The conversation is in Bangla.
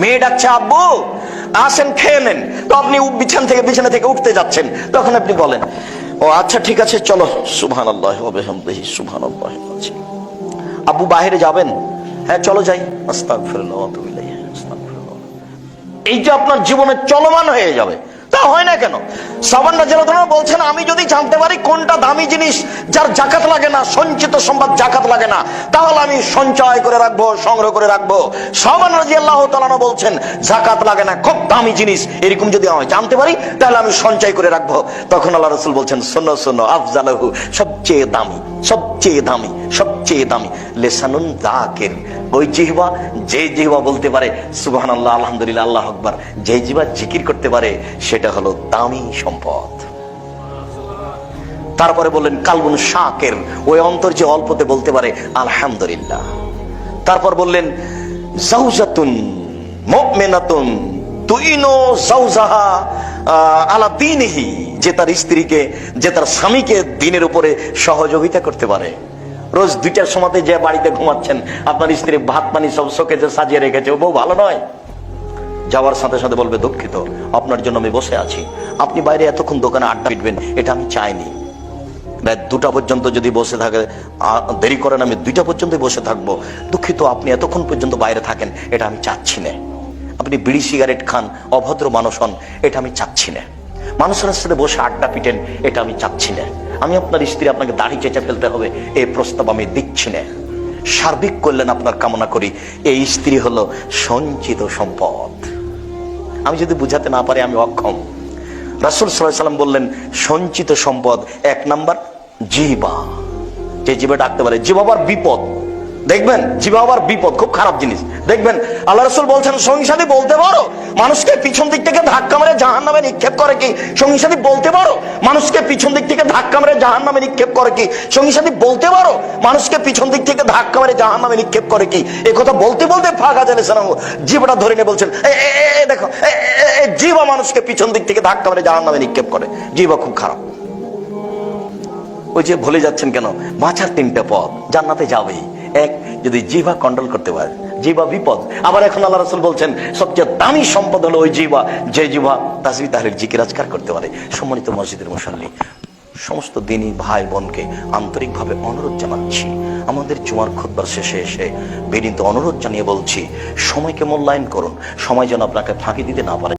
মেয়ে ডাকছে আব্বু, আসেন, খেয়ে নেন। তো আপনি বিছান থেকে বিছানা থেকে উঠতে যাচ্ছেন। তখন আপনি বলেন, ও আচ্ছা ঠিক আছে, চলো। সুবহান আল্লাহ সুবহান আল্লাহ আব্বু বাইরে যাবেন? হ্যাঁ চলো যাই। আস্তাগফিরুল্লাহ ওয়া আতুবু ইলাইহি। এই যে আপনার জীবনে চলমান হয়ে যাবে তা হয় না কেন? সাবান রাজিয়াল্লাহু বলছেন, আমি যদি জানতে পারি কোনটা দামি জিনিস যার জাকাত লাগে না, সঞ্চিত সম্পদ জাকাত লাগে না, তাহলে আমি সঞ্চয় করে রাখব, সংগ্রহ করে রাখব। সাবান রাজিয়াল্লাহু তাআলা বলছেন, জাকাত লাগে না, খুব দামি জিনিস, এরকম যদি আমি জানতে পারি, তাহলে আমি সঞ্চয় করে রাখব। তখন আল্লাহ রসুল বলছেন, শোনো শোনো, আফজালাহু, সবচেয়ে দামি সবচেয়ে দামি সবচেয়ে দামি, লেসানুন দাকের ওই জিহবা, যে জিহবা বলতে পারে সুবহান আল্লাহ আলহামদুলিল্লাহ, আল্লাহ আকবার, যে জিহবা জিকির করতে পারে, সেটা হলো দামি সম্পদ। তারপরে বললেন, কালবুন শাকের ওই অন্তর যে অল্পতে বলতে পারে, আলহামদুলিল্লাহ। তারপর বললেন, জাউজাতুন মুমিনাতুন তুইনো জাউজাহা আলা দিনহি, যে তার স্ত্রীকে, যে তার স্বামীকে দিনের উপরে সহযোগিতা করতে পারে। রোজ দুইটার সময়তে যে বাড়িতে ঘুমাচ্ছেন, আপনার স্ত্রী ভাত পানি সব যে সাজিয়ে রেখেছে, ও বউ ভালো নয়? যাওয়ার সাথে সাথে বলবে, দুঃখিত, আপনার জন্য আমি বসে আছি। আপনি বাইরে এতক্ষণ দোকানে আড্ডা পিটবেন, এটা আমি চাইনি। রাত দুটা পর্যন্ত যদি বসে থাকে দেরি করেন আমি দুইটা পর্যন্ত বসে থাকব। দুঃখিত, আপনি এতক্ষণ পর্যন্ত বাইরে থাকেন, এটা আমি চাচ্ছি না। আপনি বিড়ি সিগারেট খান, অভদ্র মানুষ হন, এটা আমি চাচ্ছি না। মানুষের সাথে বসে আড্ডা পিটেন, এটা আমি চাচ্ছি না। আমি আপনার স্ত্রী, আপনাকে দাড়ি চেঁচে ফেলতে হবে এই প্রস্তাব আমি দিচ্ছি না। সার্বিক কল্যাণ আপনার কামনা করি, এই স্ত্রী হলো সঞ্চিত সম্পদ। আমি যদি বুঝাতে না পারি, আমি অক্ষম। রাসুল সাল্লাম বললেন, সঞ্চিত সম্পদ এক নাম্বার জিবা যে জিবা ডাকতে পারে জিবাবার বিপদ। দেখবেন জিবা আবার বিপদ খুব খারাপ জিনিস। দেখবেন আল্লাহ রসুল বলছেন সংসারী বলতে পারো। মানুষকে পিছন দিক থেকে ধাক্কা মেরে জাহান নামে নিক্ষেপ করে কি? সংসারী বলতে পারো? মানুষকে পিছন দিক থেকে ধাক্কা মেরে জাহান নামে নিক্ষেপ করে কি? সংসারী বলতে পারো? মানুষকে পিছন দিক থেকে ধাক্কা মেরে জাহান নামে নিক্ষেপ করে কি? এ কথা বলতে বলতে ফাঁকা জানে জীবটা ধরে নিয়ে বলছেন "এ, এ, এ, এ, দেখো জিবা মানুষকে পিছন দিক থেকে ধাক্কা মেরে জাহান নামে নিক্ষেপ করে। জিবা খুব খারাপ। ওই যে ভুলে যাচ্ছেন কেন? বাঁচার তিনটা পথ। জান্নাতে যাবেই। এক, যদি জিভা কন্ট্রোল করতে পারে জিবা বিপদ। আবার এখন আল্লাহ রসুল বলছেন, সবচেয়ে দামি সম্পদ হলো ওই জিবা যে জিবা তাসবি তাহলে জিকিরাজকার করতে পারে। সম্মানিত মসজিদের মুসল্লি, সমস্ত দিনই ভাই বোনকে আন্তরিকভাবে অনুরোধ জানাচ্ছি। আমাদের জুমার খুদ্বার শেষে এসে বিনীত অনুরোধ জানিয়ে বলছি, সময়কে মূল্যায়ন করুন। সময় যেন আপনাকে ফাঁকি দিতে না পারে।